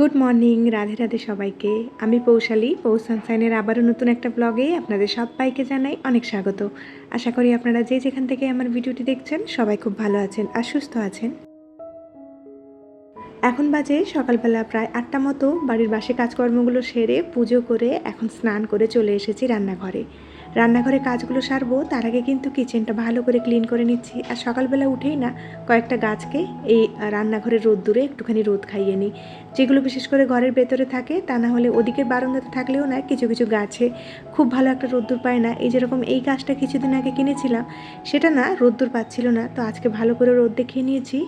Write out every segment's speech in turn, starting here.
Good morning Radhe Radhe সবাইকে। আমি পৌশালী, পৌষ সানসাইনের আবারও নতুন একটা ব্লগে আপনাদের সবাইকে জানাই অনেক স্বাগত। আশা করি আপনারা যে যেখান থেকে আমার ভিডিওটি দেখছেন, সবাই খুব ভালো আছেন আর সুস্থ আছেন। এখন বাজে সকালবেলা প্রায় আটটা মতো। বাড়ির বাসে কাজকর্মগুলো সেরে পুজো করে এখন স্নান করে চলে এসেছি রান্নাঘরে। রান্নাঘরে কাজগুলো সারবো, তার আগে কিন্তু কিচেনটা ভালো করে ক্লিন করে নিচ্ছি। আর সকালবেলা উঠেই না, কয়েকটা গাছকে এই রান্নাঘরের রোদ দূরে একটুখানি রোদ খাইয়ে নিই। যেগুলো বিশেষ করে ঘরের ভেতরে থাকে, তা না হলে ওদিকের বারান্দাতে থাকলেও না, কিছু কিছু গাছে খুব ভালো একটা রোদ্দুর পায় না। এই যেরকম এই গাছটা কিছুদিন আগে কিনেছিলাম, সেটা না রোদ্দুর পাচ্ছিল না। তো আজকে ভালো করে রোদ দেখিয়ে নিয়েছি।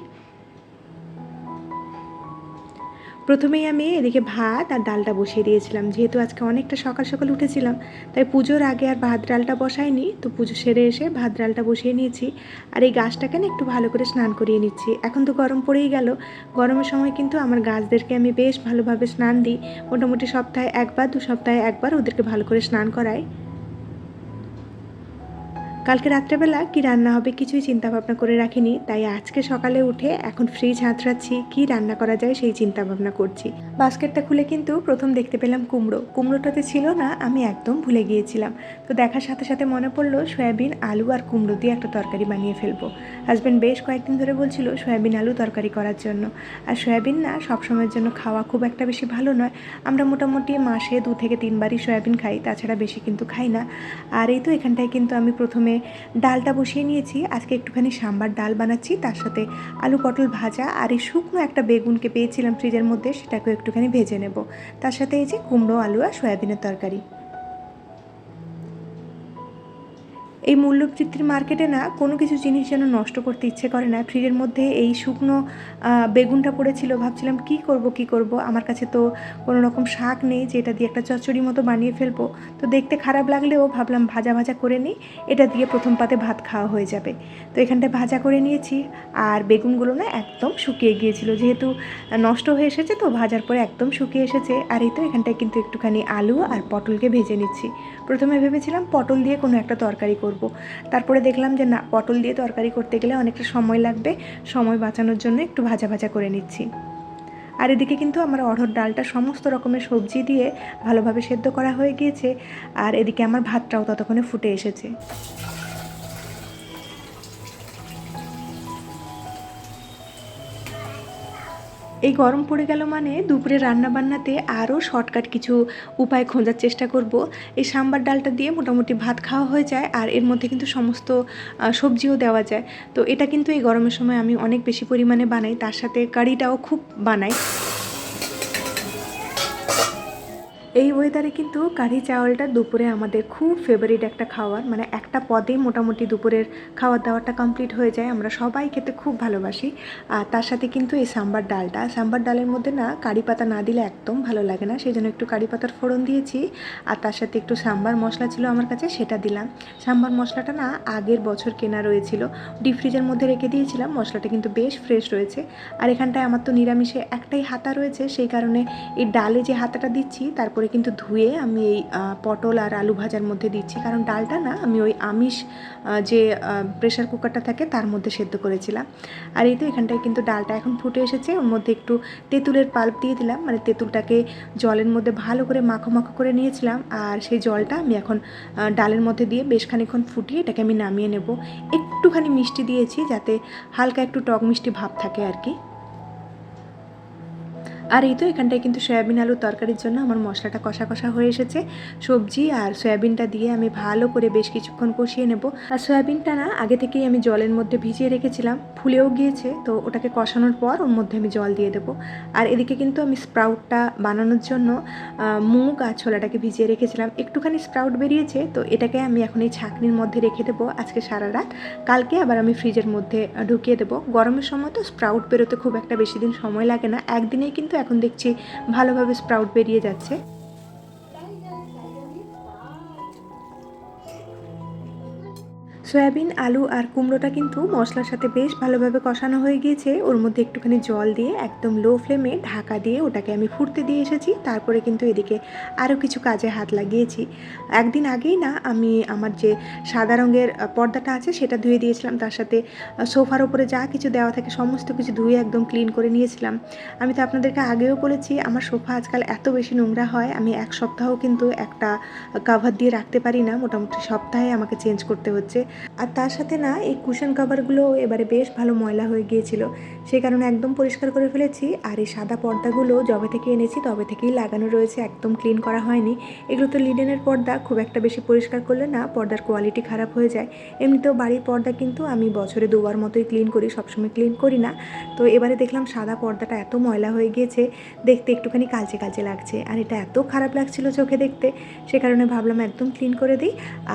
প্রথমেই আমি এদিকে ভাত আর ডালটা বসিয়ে দিয়েছিলাম। যেহেতু আজকে অনেকটা সকাল সকাল উঠেছিলাম, তাই পুজোর আগে আর ভাত ডালটা বসাইনি। তো পুজো সেরে এসে ভাত ডালটা বসিয়ে নিয়েছি আর এই গাছটাকে না একটু ভালো করে স্নান করিয়ে নিচ্ছি। এখন তো গরম পড়েই গেল। গরমের সময় কিন্তু আমার গাছদেরকে আমি বেশ ভালোভাবে স্নান দিই। মোটামুটি সপ্তাহে একবার, দু সপ্তাহে একবার ওদেরকে ভালো করে স্নান করাই। কালকে রাত্রেবেলা কি রান্না হবে কিছুই চিন্তাভাবনা করে রাখিনি, তাই আজকে সকালে উঠে এখন ফ্রিজ হাতড়াচ্ছি, কি রান্না করা যায় সেই চিন্তা ভাবনা করছি। বাস্কেটটা খুলে কিন্তু প্রথম দেখতে পেলাম কুমড়ো। কুমড়োটাতে ছিল না, আমি একদম ভুলে গিয়েছিলাম। তো দেখার সাথে সাথে মনে পড়ল, সয়াবিন, আলু আর কুমড়ো দিয়ে একটা তরকারি বানিয়ে ফেলব। হাজব্যান্ড বেশ কয়েকদিন ধরে বলছিল সয়াবিন আলু তরকারি করার জন্য। আর সয়াবিন না সবসময়ের জন্য খাওয়া খুব একটা বেশি ভালো নয়। আমরা মোটামুটি মাসে দু থেকে তিনবারই সয়াবিন খাই, তাছাড়া বেশি কিন্তু খাই না। আর এই তো এখানটায় কিন্তু আমি প্রথমে ডালটা বসিয়ে নিয়েছি, আজকে একটুখানি সাম্বার ডাল বানাচ্ছি, তার সাথে আলু পটল ভাজা আর এই শুকনো একটা বেগুনকে পেয়েছিলাম ফ্রিজের মধ্যে, সেটাকেও একটুখানি ভেজে নেব। তার সাথে এই যে কুমড়ো আলু আর সয়াবিনের তরকারি। এই মূল্যবৃদ্ধির মার্কেটে না কোনো কিছু জিনিস যেন নষ্ট করতে ইচ্ছে করে না। ফ্রিজের মধ্যে এই শুকনো বেগুনটা পড়েছিল। ভাবছিলাম, কি করব কি করব? আমার কাছে তো কোনো রকম শাক নেই, যে এটা দিয়ে একটা চচ্চড়ি মতো বানিয়ে ফেলব। তো দেখতে খারাপ লাগলেও ভাবলাম, ভাজা ভাজা করে নিই। এটা দিয়ে প্রথম পাতে ভাত খাওয়া হয়ে যাবে। তো এখানটায় ভাজা করে নিয়েছি। আর বেগুনগুলো না একদম শুকিয়ে গিয়েছিল। যেহেতু নষ্ট হয়ে এসেছে তো ভাজার পরে একদম শুকিয়ে এসেছে। আর এই তো এখানটায় কিন্তু একটুখানি আলু আর পটলকে ভেজে নিচ্ছি। প্রথমে ভেবেছিলাম পটল দিয়ে কোনো একটা তরকারি করব। তারপরে দেখলাম যে না, পটল দিয়ে তরকারি করতে গেলে অনেকটা সময় লাগবে, সময় বাঁচানোর জন্য একটু ভাজা ভাজা করে নিচ্ছি আর এদিকে কিন্তু আমার অড়হর ডালটা সমস্ত রকমের সবজি দিয়ে ভালোভাবে সেদ্ধ করা হয়ে গিয়েছে, আর এদিকে আমার ভাতটাও ততক্ষণে ফুটে এসেছে এই গরম পড়ে গেল মানে দুপুরে রান্না বান্নাতে আরও শর্টকাট কিছু উপায় খোঁজার চেষ্টা করব। এই সাম্বার ডালটা দিয়ে মোটামুটি ভাত খাওয়া হয়ে যায় আর এর মধ্যে কিন্তু সমস্ত সবজিও দেওয়া যায়। তো এটা কিন্তু এই গরমের সময় আমি অনেক বেশি পরিমাণে বানাই, তার সাথে কারিটাও খুব বানাই। এই ওয়েদারে কিন্তু কারি চাওয়ালটা দুপুরে আমাদের খুব ফেভারিট একটা খাওয়ার। মানে একটা পদে মোটামুটি দুপুরের খাওয়ার দাওয়ারটা কমপ্লিট হয়ে যায়। আমরা সবাই খেতে খুব ভালোবাসি। আর তার সাথে কিন্তু এই সাম্বার ডালটা। সাম্বার ডালের মধ্যে না কারি পাতা না দিলে একদম ভালো লাগে না। সেই জন্য একটু কারি পাতার ফোড়ন দিয়েছি। আর তার সাথে একটু সাম্বার মশলা ছিল আমার কাছে, সেটা দিলাম। সাম্বার মশলাটা না আগের বছর কেনা রয়েছিল। ডিপ ফ্রিজের মধ্যে রেখে দিয়েছিলাম। মশলাটা কিন্তু বেশ ফ্রেশ রয়েছে। আর এখানটায় আমার তো নিরামিষে একটাই হাতা রয়েছে। সেই কারণে এই ডালে যে হাতাটা দিচ্ছি, তারপরে কিন্তু ধুয়ে আমি এই পটল আর আলু ভাজার মধ্যে দিচ্ছি। কারণ ডালটা না আমি ওই আমিষ যে প্রেশার কুকারটা থাকে তার মধ্যে সেদ্ধ করেছিলাম। আর এই তো এখানটায় কিন্তু ডালটা এখন ফুটে এসেছে। ওর মধ্যে একটু তেঁতুলের পাল্প দিয়ে দিলাম। মানে তেঁতুলটাকে জলের মধ্যে ভালো করে মাখো মাখো করে নিয়েছিলাম। আর সেই জলটা আমি এখন ডালের মধ্যে দিয়ে বেশ খানিক্ষণ ফুটিয়ে এটাকে আমি নামিয়ে নেব। একটুখানি মিষ্টি দিয়েছি যাতে হালকা একটু টক মিষ্টি ভাব থাকে আর কি। আর এই তো এখানটায় কিন্তু সয়াবিন আলুর তরকারির জন্য আমার মশলাটা কষা কষা হয়ে এসেছে। সবজি আর সয়াবিনটা দিয়ে আমি ভালো করে বেশ কিছুক্ষণ কষিয়ে নেব। আর সয়াবিনটা না, আগে থেকেই আমি জলের মধ্যে ভিজিয়ে রেখেছিলাম, ফুলেও গিয়েছে, তো ওটাকে কষানোর পর ওর মধ্যে আমি জল দিয়ে দেবো। আর এদিকে কিন্তু আমি স্প্রাউটটা বানানোর জন্য মুগ আর ছোলাটাকে ভিজিয়ে রেখেছিলাম। একটুখানি স্প্রাউট বেরিয়েছে, তো এটাকে আমি এখন এই ছাঁকনির মধ্যে রেখে দেবো আজকে সারা রাত। কালকে আবার আমি ফ্রিজের মধ্যে ঢুকিয়ে দেবো। গরমের সময় তো স্প্রাউট বেরোতে খুব একটা বেশি দিন সময় লাগে না। একদিনেই কিন্তু এখন দেখছি ভালোভাবে স্প্রাউট বেরিয়ে যাচ্ছে। সয়াবিন, আলু আর কুমড়োটা কিন্তু মশলার সাথে বেশ ভালোভাবে কষানো হয়ে গিয়েছে। ওর মধ্যে একটুখানি জল দিয়ে একদম লো ফ্লেমে ঢাকা দিয়ে ওটাকে আমি ফুটতে দিয়ে এসেছি। তারপরে কিন্তু এদিকে আরও কিছু কাজে হাত লাগিয়েছি। একদিন আগেই না আমি আমার যে সাদা রঙের পর্দাটা আছে সেটা ধুয়ে দিয়েছিলাম। তার সাথে সোফার ওপরে যা কিছু দেওয়া থাকে সমস্ত কিছু ধুয়ে একদম ক্লিন করে নিয়েছিলাম। আমি তো আপনাদেরকে আগেও বলেছি, আমার সোফা আজকাল এত বেশি নোংরা হয়, আমি এক সপ্তাহ কিন্তু একটা কাভার দিয়ে রাখতে পারি না। মোটামুটি সপ্তাহে আমাকে চেঞ্জ করতে হচ্ছে। আর তার সাথে না এই কুশন কাভারগুলো এবারে বেশ ভালো ময়লা হয়ে গিয়েছিল। সেই কারণে একদম পরিষ্কার করে ফেলেছি। আর এই সাদা পর্দাগুলো যবে থেকে এনেছি, তবে থেকেই লাগানো রয়েছে। একদম ক্লিন করা হয়নি। এগুলো তো লিডেনের পর্দা, খুব একটা বেশি পরিষ্কার করলে না পর্দার কোয়ালিটি খারাপ হয়ে যায়। এমনিতেও বাড়ির পর্দা কিন্তু আমি বছরে দুবার মতোই ক্লিন করি, সবসময় ক্লিন করি না। তো এবারে দেখলাম সাদা পর্দাটা এত ময়লা হয়ে গিয়েছে, দেখতে একটুখানি কালচে কালচে লাগছে। আর এটা এত খারাপ লাগছিল চোখে দেখতে, সে কারণে ভাবলাম একদম ক্লিন করে দিই।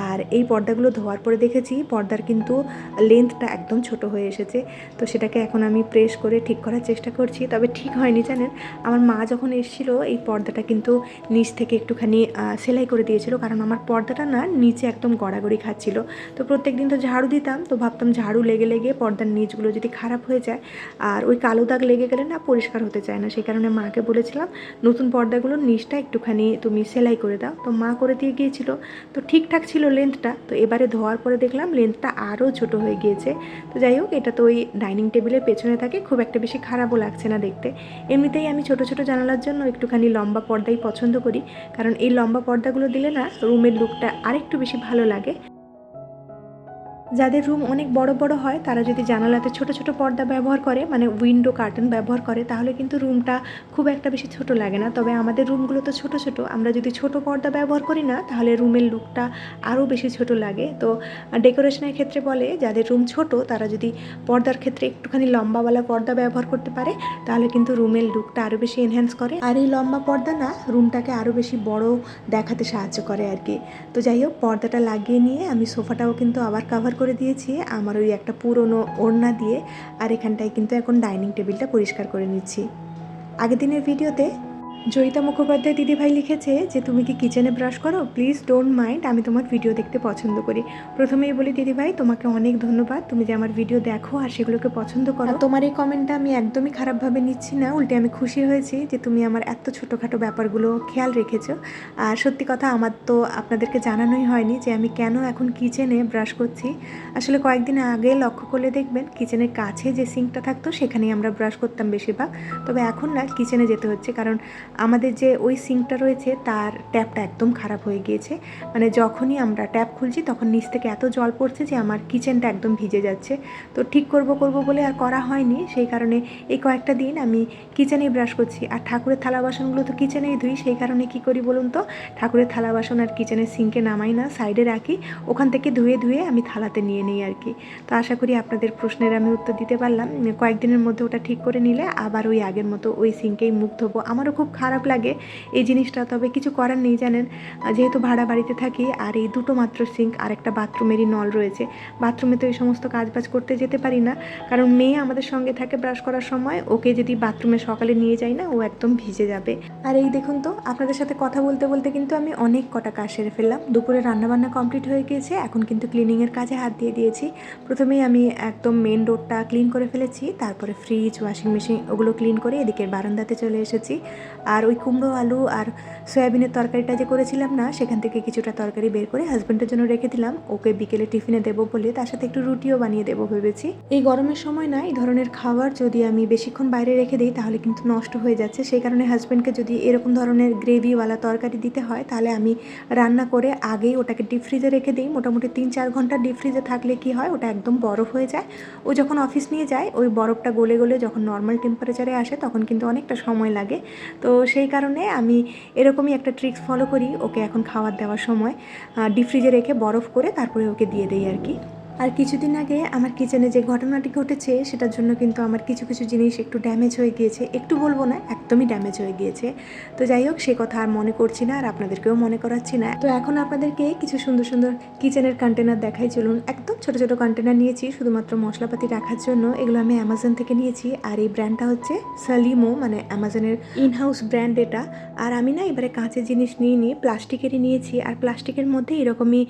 আর এই পর্দাগুলো ধোয়ার পরে দেখেছি পর্দার কিন্তু লেন্থটা একদম ছোট হয়ে এসেছে। তো সেটাকে এখন আমি প্রেস করে ঠিক করার চেষ্টা করছি, তবে ঠিক হয়নি জানেন? আমার মা যখন এসেছিল, এই পর্দাটা কিন্তু নিচ থেকে একটুখানি সেলাই করে দিয়েছিল, কারণ আমার পর্দাটা না নিচে একদম গড়াগড়ি খাচ্ছিল। তো প্রত্যেক দিন তো ঝাড়ু দিতাম, তো ভাবতাম ঝাড়ু লেগে লেগে পর্দার নিচগুলো যদি খারাপ হয়ে যায়, আর ওই কালো দাগ লেগে গেলে না পরিষ্কার হতে চায় না। সেই কারণে মাকে বলেছিলাম, নতুন পর্দাগুলোর নিচটা একটুখানি তুমি সেলাই করে দাও। তো মা করে দিয়ে গিয়েছিল। তো ঠিকঠাক ছিল লেন্থটা তো এবারে ধোয়ার পরে দেখলাম লেন্থটা আরও ছোট হয়ে গিয়েছে। তো যাই হোক, এটা তো ওই ডাইনিং টেবিলের পেছনে থাকে, খুব একটা বেশি খারাপও লাগছে না দেখতে। এমনিতেই আমি ছোট ছোট জানালার জন্য একটুখানি লম্বা পর্দাই পছন্দ করি, কারণ এই লম্বা পর্দাগুলো দিলে না রুমের লুকটা আরেকটু বেশি ভালো লাগে। যাদের রুম অনেক বড় বড় হয়, তারা যদি জানালাতে ছোট ছোট পর্দা ব্যবহার করে মানে উইন্ডো কার্টেন ব্যবহার করে, তাহলে কিন্তু রুমটা খুব একটা বেশি ছোট লাগে না। তবে আমাদের রুমগুলো তো ছোট ছোট, আমরা যদি ছোট পর্দা ব্যবহার করি না, তাহলে রুমের লুকটা আরও বেশি ছোট লাগে। তো ডেকোরেশনের ক্ষেত্রে বলে, যাদের রুম ছোট, তারা যদি পর্দার ক্ষেত্রে একটুখানি লম্বাওয়ালা পর্দা ব্যবহার করতে পারে, তাহলে কিন্তু রুমের লুকটা আরও বেশি এনহ্যান্স করে। আর এই লম্বা পর্দা না রুমটাকে আরও বেশি বড় দেখাতে সাহায্য করে আর কি। তো যাই হোক, পর্দাটা লাগিয়ে নিয়ে আমি সোফাটাও কিন্তু আবার কাভার করে দিয়েছি, আমার ওই একটা পুরনো ওড়না দিয়ে, আর এখানটায় কিন্তু এখন ডাইনিং টেবিলটা পরিষ্কার করে নিচ্ছি। আগের দিনের ভিডিওতে জয়িতা মুখোপাধ্যায় দিদিভাই লিখেছে যে তুমি কি কিচেনে ব্রাশ করো? প্লিজ ডোন্ট মাইন্ড আমি তোমার ভিডিও দেখতে পছন্দ করি। প্রথমেই বলি দিদিভাই তোমাকে অনেক ধন্যবাদ। তুমি যে আমার ভিডিও দেখো আর সেগুলোকে পছন্দ করো তোমার এই কমেন্টটা আমি একদমই খারাপভাবে নিচ্ছি না। উল্টে আমি খুশি হয়েছি যে তুমি আমার এত ছোটোখাটো ব্যাপারগুলো খেয়াল রেখেছো। আর সত্যি কথা আমার তো আপনাদেরকে জানানোই হয়নি যে আমি কেন এখন কিচেনে ব্রাশ করছি। আসলে কয়েকদিন আগে লক্ষ্য করলে দেখবেন কিচেনের কাছে যে সিঙ্কটা থাকতো সেখানেই আমরা ব্রাশ করতাম বেশিরভাগ। তবে এখন না কিচেনে যেতে হচ্ছে। কারণ আমাদের যে ওই সিঙ্কটা রয়েছে, তার ট্যাপটা একদম খারাপ হয়ে গিয়েছে। মানে যখনই আমরা ট্যাপ খুলছি, তখন নিচ থেকে এত জল পড়ছে যে আমার কিচেনটা একদম ভিজে যাচ্ছে। তো ঠিক করব করব বলে আর করা হয়নি। সেই কারণে এই কয়েকটা দিন আমি কিচেনেই ব্রাশ করছি। আর ঠাকুরের থালা বাসনগুলো তো কিচেনেই ধুই, সেই কারণে কি করি বলুন তো? ঠাকুরের থালা বাসন আর কিচেনের সিঙ্কে নামাই না সাইডে রাখি। ওখান থেকে ধুয়ে ধুয়ে আমি থালাতে নিয়ে নিই আর কি। তো আশা করি আপনাদের প্রশ্নের আমি উত্তর দিতে পারলাম। কয়েকদিনের মধ্যে ওটা ঠিক করে নিলে আবার ওই আগের মতো ওই সিঙ্কেই মুখ ধোবো। আমারও খুব খারাপ লাগে এই জিনিসটা, তবে কিছু করার নেই জানেন। যেহেতু ভাড়া বাড়িতে থাকি, আর এই দুটো মাত্র সিঙ্ক আর একটা বাথরুমেরই নল রয়েছে। বাথরুমে তো এই সমস্ত কাজবাজ করতে যেতে পারি না, কারণ মেয়ে আমাদের সঙ্গে থাকে ব্রাশ করার সময়, ওকে যদি বাথরুমে সকালে নিয়ে যাই না, ও একদম ভিজে যাবে। আর এই দেখুন তো, আপনাদের সাথে কথা বলতে বলতে কিন্তু আমি অনেক কটা কাজ সেরে ফেললাম। দুপুরে রান্নাবান্না কমপ্লিট হয়ে গিয়েছে, এখন কিন্তু ক্লিনিংয়ের কাজে হাত দিয়ে দিয়েছি। প্রথমেই আমি একদম মেন রোডটা ক্লিন করে ফেলেছি, তারপরে ফ্রিজ ওয়াশিং মেশিন ওগুলো ক্লিন করে এদিকের বারান্দাতে চলে এসেছি। আর ওই কুমড়ো আলু আর সয়াবিনের তরকারিটা যে করেছিলাম না, সেখান থেকে কিছুটা তরকারি বের করে হাজব্যান্ডের জন্য রেখে দিলাম। ওকে বিকেলে টিফিনে দেবো বলে তার সাথে একটু রুটিও বানিয়ে দেবো ভেবেছি। এই গরমের সময় না, এই ধরনের খাবার যদি আমি বেশিক্ষণ বাইরে রেখে দিই, তাহলে কিন্তু নষ্ট হয়ে যাচ্ছে। সেই কারণে হাজব্যান্ডকে যদি এরকম ধরনের গ্রেভিওয়ালা তরকারি দিতে হয়, তাহলে আমি রান্না করে আগেই ওটাকে ডিপ ফ্রিজে রেখে দিই। মোটামুটি তিন চার ঘণ্টা ডিপ ফ্রিজে থাকলে কি হয়, ওটা একদম বরফ হয়ে যায়। ও যখন অফিস নিয়ে যায়, ওই বরফটা গলে গলে যখন নর্মাল টেম্পারেচারে আসে, তখন কিন্তু অনেকটা সময় লাগে। তো সেই কারণে আমি এরকমই একটা ট্রিক্স ফলো করি, ওকে এখন খাবার দেওয়ার সময় ডিপ ফ্রিজে রেখে বরফ করে তারপরে ওকে দিয়ে দেই আর কি। আর কিছুদিন আগে আমার কিচেনে যে ঘটনাটি ঘটেছে, সেটার জন্য কিন্তু আমার কিছু কিছু জিনিস একটু ড্যামেজ হয়ে গিয়েছে। একটু বলব না, একদমই ড্যামেজ হয়ে গিয়েছে। তো যাই হোক, সে কথা আর মনে করছি না আর আপনাদেরকেও মনে করাচ্ছি না। তো এখন আপনাদেরকে কিছু সুন্দর সুন্দর কিচেনের কন্টেনার দেখাই। চলুন, একদম ছোট ছোট কন্টেনার নিয়েছি, শুধুমাত্র মশলাপাতি রাখার জন্য। এগুলো আমি অ্যামাজন থেকে নিয়েছি। আর এই ব্র্যান্ডটা হচ্ছে সালিমো মানে অ্যামাজনের ইনহাউস ব্র্যান্ড এটা। আর আমি না এবারে কাঁচের জিনিস নিয়ে নিয়ে প্লাস্টিকেরই নিয়েছি। আর প্লাস্টিকের মধ্যে এরকমই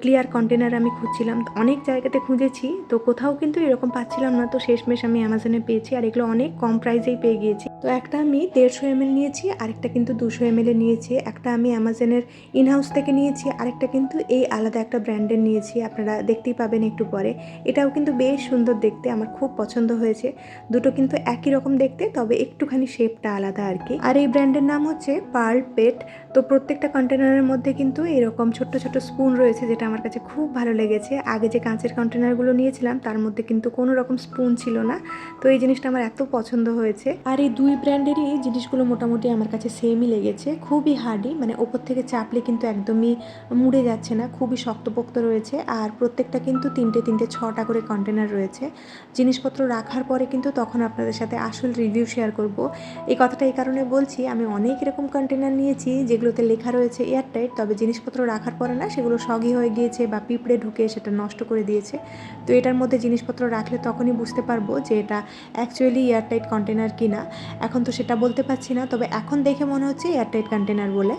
ক্লিয়ার কন্টেনার আমি খুঁজছিলাম। অনেক জায়গাতে খুঁজেছি, তো কোথাও কিন্তু এরকম পাচ্ছিলাম না। তো শেষমেশ আমি অ্যামাজনে পেয়েছি, আর এগুলো অনেক কম প্রাইসেই পেয়ে গিয়েছি। তো একটা আমি দেড়শো এম নিয়েছি, আরেকটা কিন্তু দুশো এম নিয়েছি। একটা আমি অ্যামাজনের ইনহাউস থেকে নিয়েছি, আরেকটা কিন্তু এই আলাদা একটা ব্র্যান্ডের নিয়েছি, আপনারা দেখতেই পাবেন একটু পরে। এটাও কিন্তু বেশ সুন্দর দেখতে, আমার খুব পছন্দ হয়েছে। দুটো কিন্তু একই রকম দেখতে, তবে একটুখানি শেপটা আলাদা আর কি। আর এই ব্র্যান্ডের নাম হচ্ছে পার্ল পেট তো প্রত্যেকটা কন্টেনারের মধ্যে কিন্তু এরকম ছোট্ট ছোট্ট স্পুন রয়েছে, যেটা আমার কাছে খুব ভালো লেগেছে। আগে যে কাঁচের কন্টেনারগুলো নিয়েছিলাম, তার মধ্যে কিন্তু কোনো রকম স্পুন ছিল না, তো এই জিনিসটা আমার এত পছন্দ হয়েছে। আর এই দুই ব্র্যান্ডেরই জিনিসগুলো মোটামুটি আমার কাছে সেমই লেগেছে। খুবই হার্ডি মানে ওপর থেকে চাপলে কিন্তু একদমই মুড়ে যাচ্ছে না, খুবই শক্তপোক্ত রয়েছে। আর প্রত্যেকটা কিন্তু তিনটে তিনটে, ছটা করে কন্টেনার রয়েছে। জিনিসপত্র রাখার পরে কিন্তু তখন আপনাদের সাথে আসল রিভিউ শেয়ার করব। এই কথাটা এই কারণে বলছি, আমি অনেক এরকম কন্টেনার নিয়েছি যেগুলোতে লেখা রয়েছে এয়ারটাইট তবে জিনিসপত্র রাখার পরে না সেগুলো সগি হয়ে গিয়েছে বা পিঁপড়ে ঢুকে সেটা নষ্ট করে দিয়েছে। তো এটার মধ্যে জিনিসপত্র রাখলে তখনই বুঝতে পারব যে এটা অ্যাকচুয়ালি এয়ারটাইট কন্টেনার কিনা। এখন তো সেটা বলতে পারছি না, তবে এখন দেখে মনে হচ্ছে এয়ারটাইট কন্টেনার বলে।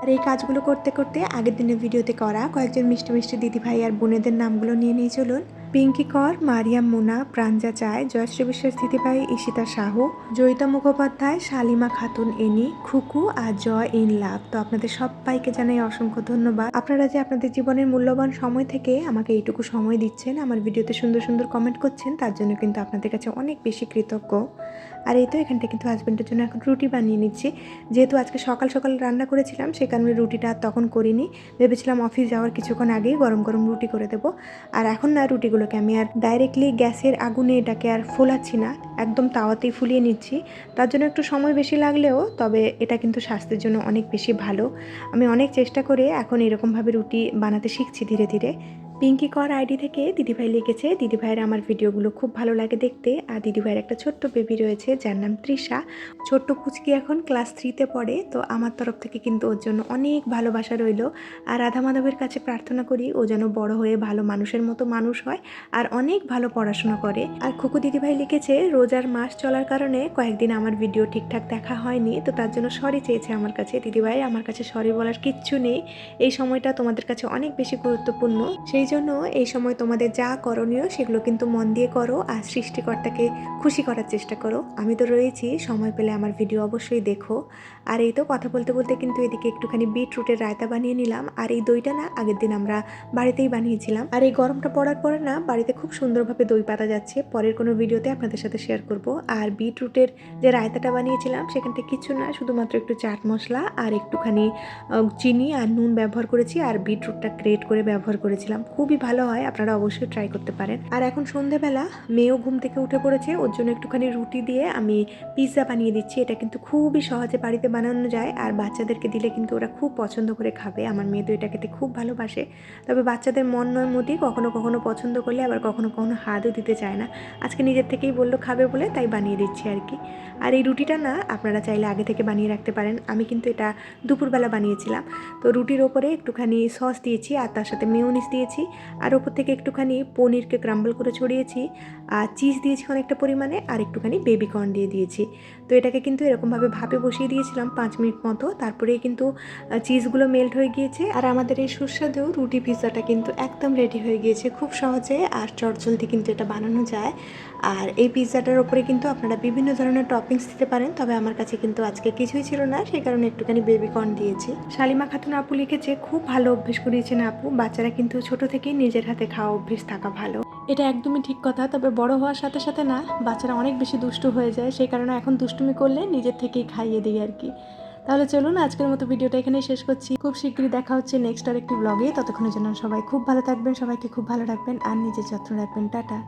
আর এই কাজগুলো করতে করতে আগের দিনের ভিডিওতে করা কয়েকজন মিষ্টি মিষ্টি দিদিভাই আর বোনেদের নামগুলো নিয়ে নিয়ে চলুন। পিঙ্কি কর, মারিয়াম মুনা, প্রাঞ্জা চায়, জয়শ্রী বিশ্বের দিদিভাই ঈশিতা সাহু, জয়িতা মুখোপাধ্যায়, শালিমা খাতুন এনি, খুকু আর জয় ইন লাভ। তো আপনাদের সবাইকে জানাই অসংখ্য ধন্যবাদ। আপনারা যে আপনাদের জীবনের মূল্যবান সময় থেকে আমাকে এইটুকু সময় দিচ্ছেন, আমার ভিডিওতে সুন্দর সুন্দর কমেন্ট করছেন, তার জন্য কিন্তু আপনাদের কাছে অনেক বেশি কৃতজ্ঞ। আর এই তো এখানটা কিন্তু হাজব্যান্ডের জন্য এখন রুটি বানিয়ে নিচ্ছি। যেহেতু আজকে সকাল সকাল রান্না করেছিলাম, সে কারণে রুটিটা আর তখন করিনি। ভেবেছিলাম অফিস যাওয়ার কিছুক্ষণ আগেই গরম গরম রুটি করে দেবো। আর এখন না রুটিগুলোকে আমি আর ডাইরেক্টলি গ্যাসের আগুনে এটাকে আর ফোলাচ্ছি না, একদম তাওয়াতেই ফুলিয়ে নিচ্ছি। তার জন্য একটু সময় বেশি লাগলেও, তবে এটা কিন্তু স্বাস্থ্যের জন্য অনেক বেশি ভালো। আমি অনেক চেষ্টা করে এখন এরকমভাবে রুটি বানাতে শিখছি ধীরে ধীরে। পিঙ্কি কর আইডি থেকে দিদিভাই লিখেছে, দিদিভাইয়ের আমার ভিডিওগুলো খুব ভালো লাগে দেখতে। আর দিদিভাইয়ের একটা ছোট্ট বেবি রয়েছে, যার নাম তৃষা। ছোট্ট পুচকি এখন ক্লাস থ্রিতে পড়ে, তো আমার তরফ থেকে কিন্তু ওর জন্য অনেক ভালোবাসা রইল। আর রাধা মাধবের কাছে প্রার্থনা করি, ও যেন বড় হয়ে ভালো মানুষের মতো মানুষ হয় আর অনেক ভালো পড়াশোনা করে। আর খুকু দিদিভাই লিখেছে, রোজার মাস চলার কারণে কয়েকদিন আমার ভিডিও ঠিকঠাক দেখা হয়নি, তো তার জন্য সরি চেয়েছে আমার কাছে। দিদিভাই, আমার কাছে সরি বলার কিচ্ছু নেই। এই সময়টা তোমাদের কাছে অনেক বেশি গুরুত্বপূর্ণ। সেই জন্য এই সময় তোমাদের যা করণীয় সেগুলো কিন্তু মন দিয়ে করো আর সৃষ্টিকর্তাকে খুশি করার চেষ্টা করো। আমি তো রয়েছি, সময় পেলে আমার ভিডিও অবশ্যই দেখো। আর এই তো কথা বলতে বলতে কিন্তু এদিকে একটুখানি বিটরুটের রায়তা বানিয়ে নিলাম। আর এই দইটা না আগের দিন আমরা বাড়িতেই বানিয়েছিলাম। আর এই গরমটা পড়ার পরে না বাড়িতে খুব সুন্দরভাবে দই পাতা যাচ্ছে। পরের কোনো ভিডিওতে আপনাদের সাথে শেয়ার করব। আর বিটরুটের যে রায়তাটা বানিয়েছিলাম সেখান থেকে কিছু না, শুধুমাত্র একটু চাট মশলা আর একটুখানি চিনি আর নুন ব্যবহার করেছি। আর বিটরুটটা গ্রেট করে ব্যবহার করেছিলাম। খুবই ভালো হয়, আপনারা অবশ্যই ট্রাই করতে পারেন। আর এখন সন্ধেবেলা, মেয়েও ঘুম থেকে উঠে পড়েছে, ওর জন্য একটুখানি রুটি দিয়ে আমি পিৎজা বানিয়ে দিচ্ছি। এটা কিন্তু খুবই সহজে বাড়িতে বানানো যায়, আর বাচ্চাদেরকে দিলে কিন্তু ওরা খুব পছন্দ করে খাবে। আমার মেয়ে তো এটা খেতে খুব ভালোবাসে। তবে বাচ্চাদের মন নয় মতি কখনো কখনো পছন্দ করলে আবার কখনো কখনো হাতও দিতে চায় না। আজকে নিজের থেকেই বলল, খাবে বলে, তাই বানিয়ে দিচ্ছি আর কি। আর এই রুটিটা না, আপনারা চাইলে আগে থেকে বানিয়ে রাখতে পারেন। আমি কিন্তু এটা দুপুরবেলা বানিয়েছিলাম। তো রুটির ওপরে একটুখানি সস দিয়েছি, আর তার সাথে মেয়োনিস দিয়েছি। আর ওপর থেকে একটুখানি পনিরকে ক্রাম্বল করে ছড়িয়েছি, আর চিজ দিয়েছি অনেকটা পরিমাণে, আর একটুখানি বেবি কর্ন দিয়ে দিয়েছি। তো এটাকে কিন্তু এরকমভাবে ভাপে বসিয়ে দিয়েছিলাম পাঁচ মিনিট মতো, তারপরেই কিন্তু চিজগুলো মেল্ট হয়ে গিয়েছে। আর আমাদের এই সুস্বাদু রুটি পিৎজাটা কিন্তু একদম রেডি হয়ে গিয়েছে খুব সহজে, আর চটজলদি কিন্তু এটা বানানো যায়। আর এই পিৎজাটার ওপরে কিন্তু আপনারা বিভিন্ন ধরনের টপিংস দিতে পারেন, তবে আমার কাছে কিন্তু আজকে কিছুই ছিল না, সেই কারণে একটুখানি বেবি কর্ন দিয়েছি। শালিমা খাতুন আপু লিখেছে, খুব ভালো অভ্যেস করিয়েছেন আপু, বাচ্চারা কিন্তু ছোট থেকেই নিজের হাতে খাওয়া অভ্যেস থাকা ভালো। এটা একদমই ঠিক কথা, তবে বড় হওয়ার সাথে সাথে না, বাচ্চারা অনেক বেশি দুষ্টু হয়ে যায়, সেই কারণে এখন দুষ্টুমি করলে নিজের থেকেই খাইয়ে দিই আর কি। তাহলে চলুন আজকের মতো ভিডিওটা এখানেই শেষ করছি। খুব শীঘ্রই দেখা হচ্ছে নেক্সট আর একটি ব্লগে ততক্ষণের জন্য সবাই খুব ভালো থাকবেন, সবাইকে খুব ভালো রাখবেন, আর নিজের যত্ন রাখবেন। টাটা।